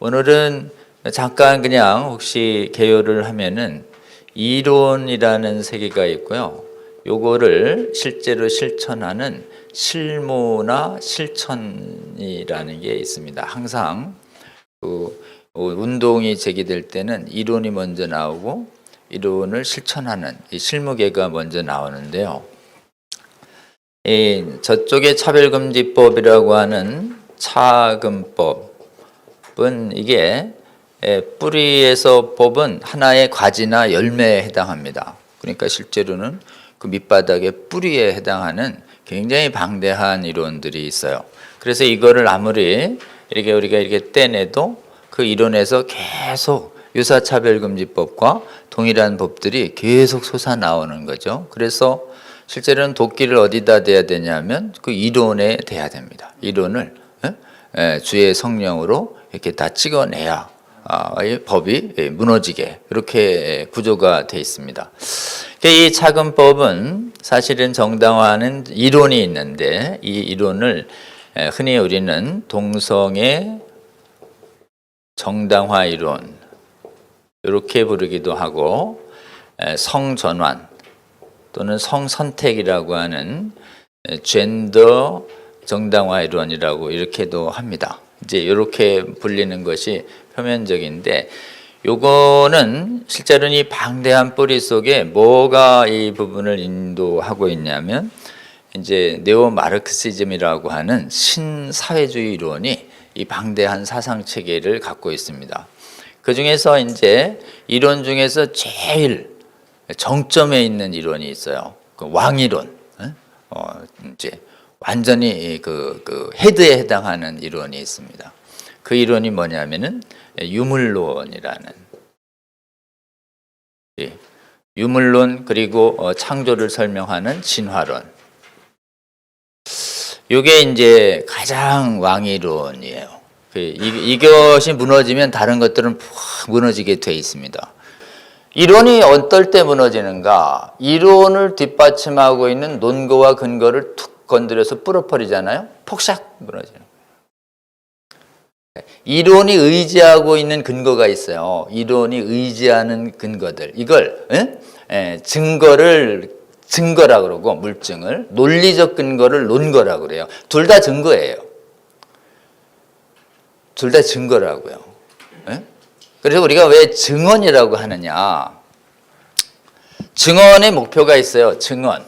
오늘은 잠깐 그냥 혹시 개요를 하면은 이론이라는 세계가 있고요. 요거를 실제로 실천하는 실무나 실천이라는 게 있습니다. 항상 그 운동이 제기될 때는 이론이 먼저 나오고 이론을 실천하는 이 실무계가 먼저 나오는데요. 이 저쪽에 차별금지법이라고 하는 차금법 은 이게 에, 뿌리에서 뽑은 하나의 과지나 열매에 해당합니다. 그러니까 실제로는 그 밑바닥의 뿌리에 해당하는 굉장히 방대한 이론들이 있어요. 그래서 이거를 아무리 이렇게 우리가 이렇게 떼내도 그 이론에서 계속 유사차별금지법과 동일한 법들이 계속 솟아 나오는 거죠. 그래서 실제로는 도끼를 어디다 대야 되냐면 그 이론에 대야 됩니다. 이론을 예? 예, 주의 성령으로 이렇게 다 찍어내야 아, 이 법이 예, 무너지게 이렇게 구조가 돼 있습니다. 이 차근법은 사실은 정당화하는 이론이 있는데 이 이론을 에, 흔히 우리는 동성애 정당화 이론 이렇게 부르기도 하고 에, 성전환 또는 성선택이라고 하는 에, 젠더 정당화 이론이라고 이렇게도 합니다. 이제 이렇게 불리는 것이 표면적인데 요거는 실제로는 이 방대한 뿌리 속에 뭐가 이 부분을 인도하고 있냐면 이제 네오 마르크시즘이라고 하는 신사회주의 이론이 이 방대한 사상 체계를 갖고 있습니다. 그 중에서 이제 이론 중에서 제일 정점에 있는 이론이 있어요. 그 왕이론. 어, 이제 완전히 그, 그 헤드에 해당하는 이론이 있습니다. 그 이론이 뭐냐면은 유물론이라는 예, 유물론 그리고 어, 창조를 설명하는 진화론. 이게 이제 가장 왕이론이에요. 그 이, 이것이 무너지면 다른 것들은 푹 무너지게 돼 있습니다. 이론이 어떨 때 무너지는가? 이론을 뒷받침하고 있는 논거와 근거를 툭 건드려서 뿌려버리잖아요. 폭삭 무너지는. 이론이 의지하고 있는 근거가 있어요. 이론이 의지하는 근거들. 이걸 에? 에, 증거를 증거라 그러고 물증을 논리적 근거를 논거라 그래요. 둘 다 증거예요. 둘 다 증거라고요. 에? 그래서 우리가 왜 증언이라고 하느냐? 증언의 목표가 있어요. 증언.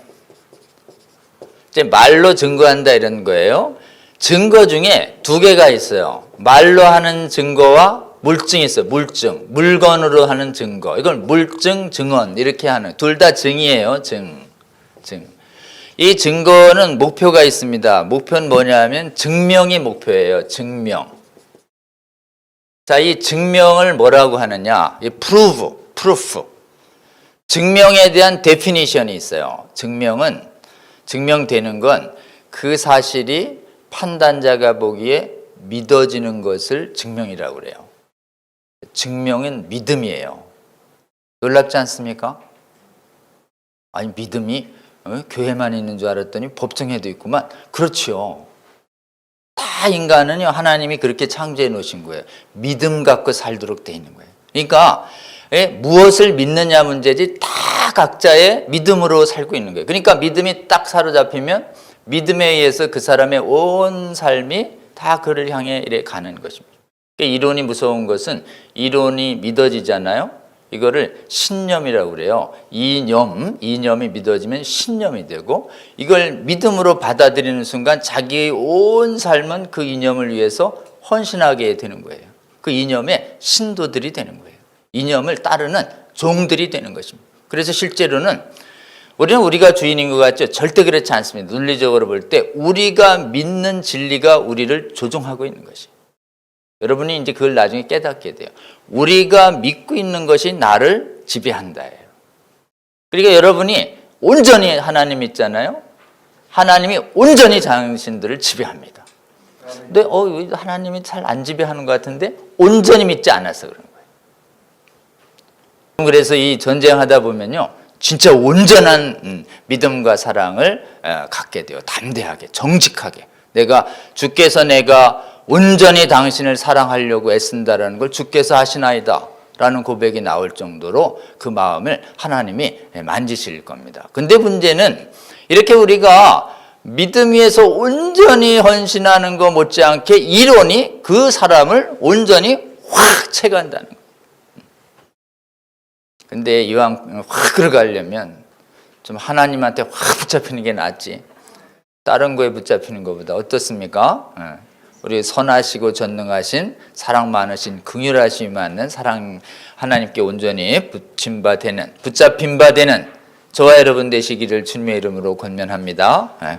말로 증거한다 이런 거예요. 증거 중에 두 개가 있어요. 말로 하는 증거와 물증이 있어요. 물증. 물건으로 하는 증거. 이걸 물증, 증언 이렇게 하는 둘 다 증이에요. 증. 증. 이 증거는 목표가 있습니다. 목표는 뭐냐면 증명이 목표예요. 증명. 자, 이 증명을 뭐라고 하느냐? 이 prove, proof. 증명에 대한 데피니션이 있어요. 증명은 증명되는 건 그 사실이 판단자가 보기에 믿어지는 것을 증명이라고 그래요. 증명은 믿음이에요. 놀랍지 않습니까? 아니 믿음이 어? 교회만 있는 줄 알았더니 법정에도 있구만. 그렇지요. 다 인간은요 하나님이 그렇게 창조해 놓으신 거예요. 믿음 갖고 살도록 돼 있는 거예요. 그러니까 예, 무엇을 믿느냐 문제지 다 각자의 믿음으로 살고 있는 거예요. 그러니까 믿음이 딱 사로잡히면 믿음에 의해서 그 사람의 온 삶이 다 그를 향해 이래 가는 것입니다. 그러니까 이론이 무서운 것은 이론이 믿어지잖아요. 이거를 신념이라고 그래요. 이념, 이념이 믿어지면 신념이 되고 이걸 믿음으로 받아들이는 순간 자기의 온 삶은 그 이념을 위해서 헌신하게 되는 거예요. 그 이념의 신도들이 되는 거예요. 이념을 따르는 종들이 되는 것입니다. 그래서 실제로는 우리는 우리가 주인인 것 같죠? 절대 그렇지 않습니다. 논리적으로 볼 때 우리가 믿는 진리가 우리를 조종하고 있는 것이. 여러분이 이제 그걸 나중에 깨닫게 돼요. 우리가 믿고 있는 것이 나를 지배한다예요. 그러니까 여러분이 온전히 하나님 믿잖아요. 하나님이 온전히 당신들을 지배합니다. 근데 어 하나님이 잘 안 지배하는 것 같은데 온전히 믿지 않아서 그런 거예요. 그래서 이 전쟁하다 보면요. 진짜 온전한 음, 믿음과 사랑을 갖게 돼요. 담대하게, 정직하게. 내가 주께서 내가 온전히 당신을 사랑하려고 애쓴다라는 걸 주께서 하시나이다. 라는 고백이 나올 정도로 그 마음을 하나님이 만지실 겁니다. 근데 문제는 이렇게 우리가 믿음 위에서 온전히 헌신하는 것 못지않게 이론이 그 사람을 온전히 확 채간다는 거예요. 근데 이왕 확 들어가려면 좀 하나님한테 확 붙잡히는 게 낫지. 다른 거에 붙잡히는 것보다 어떻습니까? 예. 우리 선하시고 전능하신 사랑 많으신 긍휼하심이 많은 사랑 하나님께 온전히 붙임 바 되는 붙잡힌 바 되는 저와 여러분 되시기를 주님의 이름으로 권면합니다. 예.